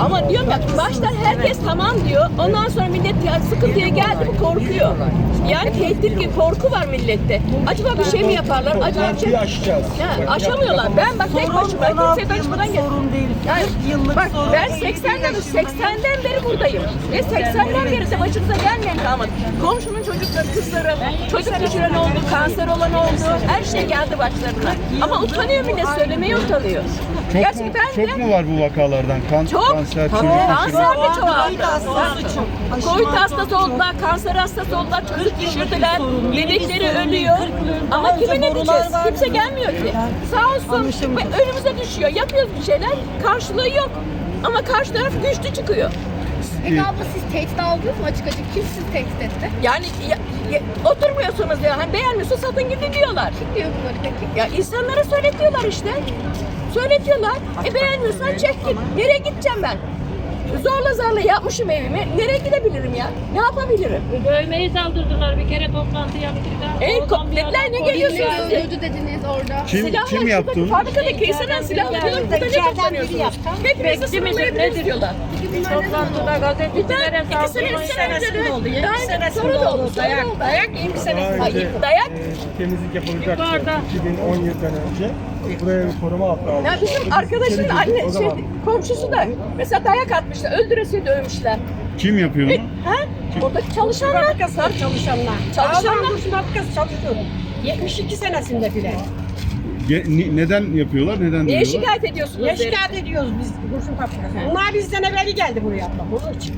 Ama diyorum ya baştan herkes tamam diyor. Ondan sonra millet ya sıkıntıya geldi mi korkuyor. Yani tehdit gibi korku var millette. Acaba bir şey mi yaparlar? Acaba bir şey... Bir aşacağız. Ya, aşamıyorlar. Ben bak tek başıma kimse danışmadan gel. sorun değil. Yani 40 yıllık bak sorun ben değil. 80'den 80'den beri buradayım. Ve 80'den beri de başımıza gelmeyen kalmadı. Komşunun çocukları, kızları, çocuk düşüren oldu, kanser olan oldu. Her şey geldi başlarına. Ama utanıyor millet, söylemeye utanıyor. Gerçi ben çok mu var bu vakalardan? Kan, Çok. Kanser, Tabii. çocuk Kanser düşürme. de. Covid hastası çok. Covid hastası çok. oldular, kanser hastası oldular, çocuk düşürdüler, değil. ölüyor. 40 yıl Ama kime ne diyeceğiz? Kimse gelmiyor ki. Sağ olsun önümüze düşüyor. Yapıyoruz bir şeyler, karşılığı yok. Ama karşı taraf güçlü çıkıyor. Peki abla siz tehdit aldınız mı açık açık? Kim sizi tehdit etti? Yani ya, ya, oturmuyorsunuz ya. Hani beğenmiyorsa satın gidin diyorlar. Diyor bunları peki. Ya insanlara söyletiyorlar işte. Söyletiyorlar. E beğenmiyorsan çek git. Nereye gideceğim ben? Zorla zarla yapmışım evimi. Nereye gidebilirim ya? Ne yapabilirim? Dövmeyi saldırdılar bir kere toplantı yaptık da. Ey, dediler, ne geliyorsunuz. Öldürdü dediniz orada. Kim, Silahlar kim yaptı onu? Fabrikadaki insanlar silahlar diyorlar. Burada ne toplanıyorsunuz? Hepinizi sınırlayabiliriz nedir? diyorlar. Toplantıda Bir gazetecilere iki sene, üç sene önce de dayak da oldu. Dayak, dayak Hayır, dayak. e, temizlik yapılacaktı. Yukarıda. 2017'den önce. Buraya bir koruma altına almışlar. Ya bizim arkadaşın anne, şey, komşusu da mesela dayak atmışlar, öldüresiye dövmüşler. Kim yapıyor E, onu? ha? Orada çalışanlar. Fabrikası çalışanlar. Çalışanlar. Ağzı fabrikası çalışıyor. 72 senesinde bile. Ge- ni- neden yapıyorlar? Neden Niye diyorlar? şikayet ediyorsunuz? Niye derim. şikayet ediyoruz biz kurşun fabrikasına? Bunlar bizden evvel geldi buraya abla. Bunun için.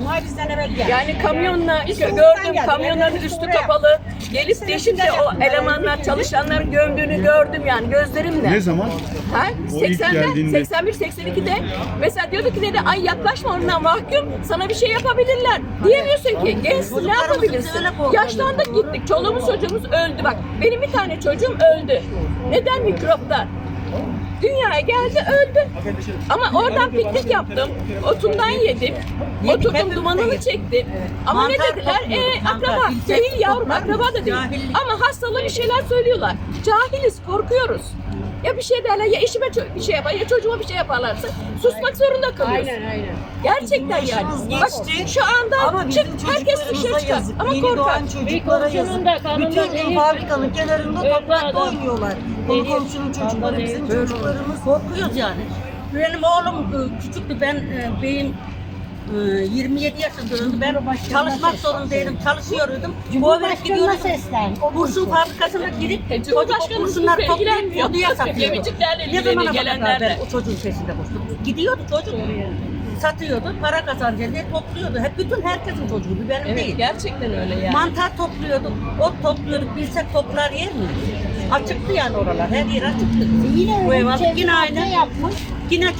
Bunlar bizden evvel geldi. Yani kamyonla Biz gördüm, geldik. kamyonların Evet, üstü kapalı. Gelip deşince o yaptılar. elemanlar çalışanların gömdüğünü gördüm yani gözlerimle. Ne zaman? Ha? O ilk 80'de, geldiğinde- 81, 82'de mesela diyordu ki dedi ay yaklaşma ondan mahkum sana bir şey yapabilirler. Diyemiyorsun ki gençsin ne yapabilirsin? Yaşlandık gittik çoluğumuz çocuğumuz öldü bak benim bir tane çocuğum öldü. Neden mikroptan? Dünyaya geldi öldü. Ama oradan piknik yaptım. Otundan yedim. Oturdum dumanını çektim. Ama ne dediler? E, akraba. Değil yavrum akraba da değil. Ama hastalığı bir şeyler söylüyorlar. Cahiliz korkuyoruz. Ya bir şey derler ya eşime bir şey yapar ya çocuğuma bir şey yaparlarsa susmak zorunda kalıyoruz. Aynen aynen. Gerçekten yani. yaşımız Bak şu anda Ama bizim çık herkes dışarı çıkar yazık. ama Yeni korkar. doğan çocuklara yazık. Bütün fabrikanın kenarında toprakta oynuyorlar. Konu komşunun çocukları, bizim çocuklarımız. Korkuyoruz yani. Benim oğlum e, küçüktü. Ben e, benim e, 27 yaşındaydım. Ben çalışmak zorundaydım. Çalışıyordum. Cumhurbaşkanı'na gidiyordum. seslen. Kurşun fabrikasına girip E, çocuk Cumhurbaşkanı kurşunlar bizle toplayıp orduya satıyordu. Ne zamana kadar ben o çocuğun peşinde koştum. Gidiyordu çocuk. Satıyordu, para kazanacak diye topluyordu. Hep bütün herkesin çocuğu, benim Evet değil. gerçekten öyle yani. Mantar topluyorduk, ot topluyorduk, bilsek toplar yer miyiz? Açıktı yani oralar, her yer açıktı. Yine Bu ev aldık, yine aynı. yapmış. Yine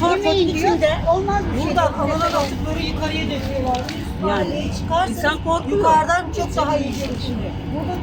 diyor. içinde. Olmaz bir şey. Buradan havalar atıkları yukarıya döküyorlar. Yani insan korkuyor. Yukarıdan çok daha iyi şimdi. Burada